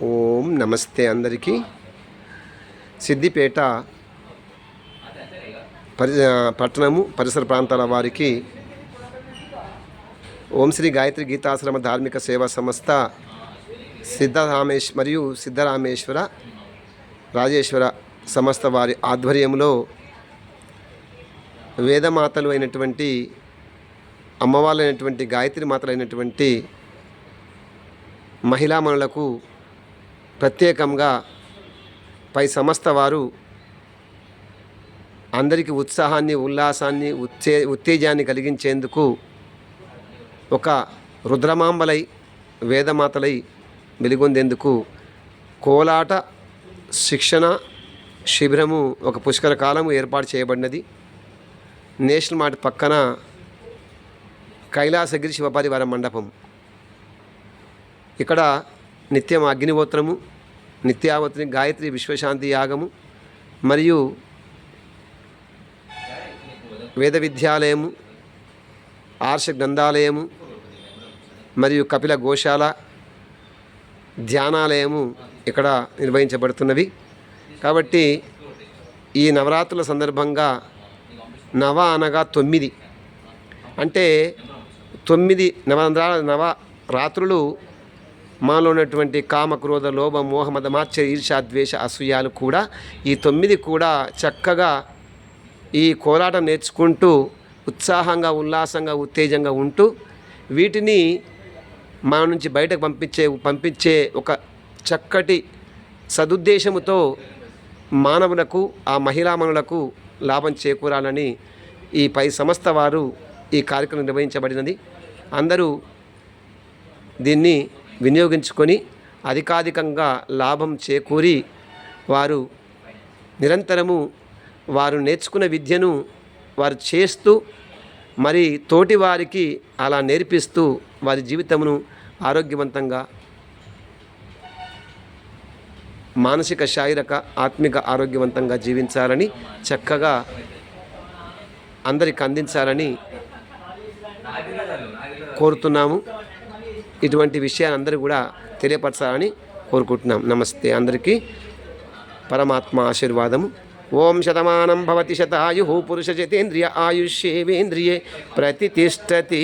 ఓం నమస్తే అందరికీ. సిద్దిపేట పరి పట్టణము పరిసర ప్రాంతాల వారికి ఓం శ్రీ గాయత్రి గీతాశ్రమ ధార్మిక సేవా సంస్థ సిద్ధరామేశ్ మరియు సిద్ధరామేశ్వర రాజేశ్వర సంస్థ వారి ఆధ్వర్యంలో వేదమాతలు అయినటువంటి అమ్మవాళ్ళైనటువంటి గాయత్రి మాతలైనటువంటి మహిళామణులకు ప్రత్యేకంగా పై సంస్థ వారు అందరికీ ఉత్సాహాన్ని ఉల్లాసాన్ని ఉత్తే ఉత్తేజాన్ని కలిగించేందుకు ఒక రుద్రమాంబలై వేదమాతలై వెలుగొందేందుకు కోలాట శిక్షణ శిబిరము ఒక పుష్కర కాలము ఏర్పాటు చేయబడినది. నేషనల్ మార్ట్ పక్కన కైలాసగిరి శివపరివార మండపం. ఇక్కడ నిత్యం అగ్నిహోత్రము నిత్యావతిని గాయత్రి విశ్వశాంతి యాగము మరియు వేద విద్యాలయము ఆర్ష గ్రంథాలయము మరియు కపిల గోశాల ధ్యానాలయము ఇక్కడ నిర్వహించబడుతున్నవి. కాబట్టి ఈ నవరాత్రుల సందర్భంగా నవ అనగా తొమ్మిది. అంటే తొమ్మిది నవ నవ రాత్రులు మాలో ఉన్నటువంటి కామ క్రోధ లోభ మోహ మద ఈర్ష ద్వేష అసూయాలు కూడా ఈ తొమ్మిది కూడా చక్కగా ఈ కోలాటం నేర్చుకుంటూ ఉత్సాహంగా ఉల్లాసంగా ఉత్తేజంగా ఉంటూ వీటిని మన నుంచి బయటకు పంపించే పంపించే ఒక చక్కటి సదుద్దేశముతో మానవులకు ఆ మహిళామణులకు లాభం చేకూరాలని ఈ పై సంస్థ వారు ఈ కార్యక్రమం నిర్వహించబడినది. అందరూ దీన్ని వినియోగించుకొని అధికాధికంగా లాభం చేకూరి వారు నిరంతరము వారు నేర్చుకున్న విద్యను వారు చేస్తూ మరి తోటి వారికి అలా నేర్పిస్తూ వారి జీవితమును ఆరోగ్యవంతంగా మానసిక శారీరక ఆత్మిక ఆరోగ్యవంతంగా జీవించాలని చక్కగా అందరికి అందించాలని కోరుతున్నాము. ఇటువంటి విషయాలు అందరూ కూడా తెలియపరచాలని కోరుకుంటున్నాం. నమస్తే అందరికీ. పరమాత్మ ఆశీర్వాదము. ఓం శతమానం భవతి శతాయు పురుష జతేంద్రియ ఆయుష్యేవేంద్రియే ప్రతిష్టతి